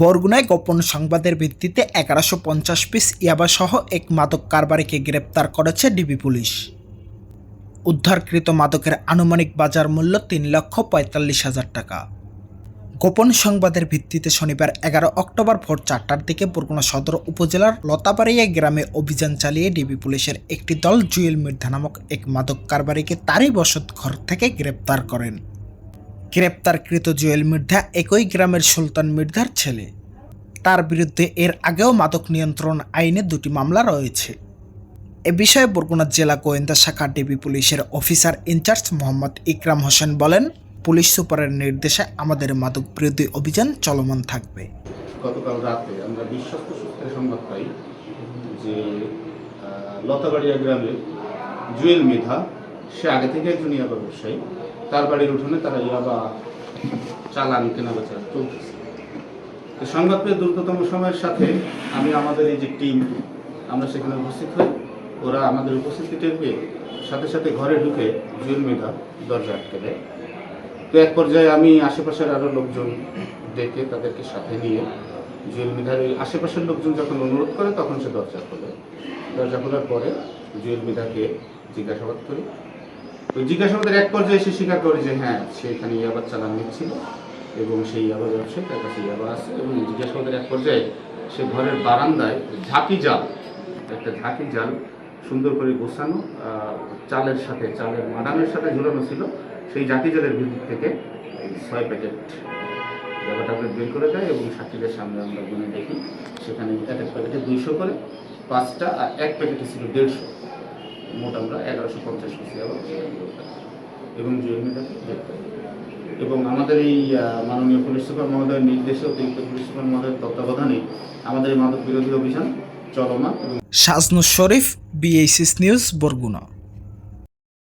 বরগুনায় গোপন সংবাদের ভিত্তিতে এগারোশো পঞ্চাশ পিস ইয়াবাসহ এক মাদক কারবারিকে গ্রেপ্তার করেছে ডিবি পুলিশ। উদ্ধারকৃত মাদকের আনুমানিক বাজার মূল্য তিন লক্ষ পঁয়তাল্লিশ হাজার টাকা। গোপন সংবাদের ভিত্তিতে শনিবার এগারো অক্টোবর ভোর চারটার দিকে বরগুনা সদর উপজেলার লতাবাড়িয়া গ্রামে অভিযান চালিয়ে ডিবি পুলিশের একটি দল জুয়েল মির্ধা নামক এক মাদক কারবারিকে তারই বসত ঘর থেকে গ্রেপ্তার করেন। গ্রেপ্তারকৃত জুয়েল মির্ধা একই গ্রামের সুলতান মির্ধার ছেলে। তার বিরুদ্ধে এর আগেও মাদক নিয়ন্ত্রণ আইনে দুটি মামলা রয়েছে। এ বিষয়ে বরগুনা জেলা গোয়েন্দা শাখা ডিবি পুলিশের officer in charge Mohammad Ikram Hossain বলেন, পুলিশ সুপারের নির্দেশে আমাদের মাদক বিরোধী অভিযান চলমান থাকবে। গতকাল রাতে আমরা বিশ্বস্ত সূত্রে সংবাদ পাই যে লতাবাড়িয়া গ্রামে জুয়েল মেধা সে আগে থেকে একজন ইয়াবা ব্যবসায়ী তার বাড়ির উঠোনে তারা ইয়াবা চালান কেনা বেচা চলতেছে। তো সংবাদ পেয়ে দ্রুততম সময়ের সাথে আমি আমাদের এই যে টিম, আমরা সেখানে উপস্থিত হই। ওরা আমাদের উপস্থিতি টের সাথে সাথে ঘরে ঢুকে জুয়েল মেধা দরজা আটকে দেয়। তো এক পর্যায়ে আমি আশেপাশের আরও লোকজন ডেকে তাদেরকে সাথে নিয়ে জুয়েল মিধার ওই আশেপাশের লোকজন যখন অনুরোধ করে তখন সে দরজা খোলে। দরজা খোলার পরে জুয়েল মিধাকে জিজ্ঞাসাবাদ করি। তো জিজ্ঞাসাবাদের এক পর্যায়ে সে স্বীকার করে যে হ্যাঁ সে এখানে ইয়াবার চালান নিচ্ছিল এবং সেই ইয়াবা ব্যবসায়ী তার কাছে ইয়াবা আছে। এবং জিজ্ঞাসাবাদের এক পর্যায়ে সে ঘরের বারান্দায় ঝাঁকি জাল, একটা ঝাঁকি জাল সুন্দর করে গোছানো চালের সাথে, চালের মাডামের সাথে ঝুলানো ছিল। সেই জাতি জালের ভিতর থেকে ছয় প্যাকেট ট্যাবলেট বের করে দেয় এবং সাক্ষীদের সামনে আমরা গুনে দেখি। সেখানে এক এক প্যাকেটে দুইশো করে, পাঁচটা আর এক প্যাকেটে ছিল দেড়শো। মোট আমরা এগারোশো পঞ্চাশ কেজি আবার এবং গ্রেপ্তার এবং আমাদের এই মাননীয় পুলিশ সুপার মহোদয়ের নির্দেশে অতিরিক্ত পুলিশ সুপার মহোদয়ের তত্ত্বাবধানে আমাদের এই মাদক বিরোধী অভিযান চলমান। শাজনুর শরীফ বিএসিস নিউজ বরগুনা।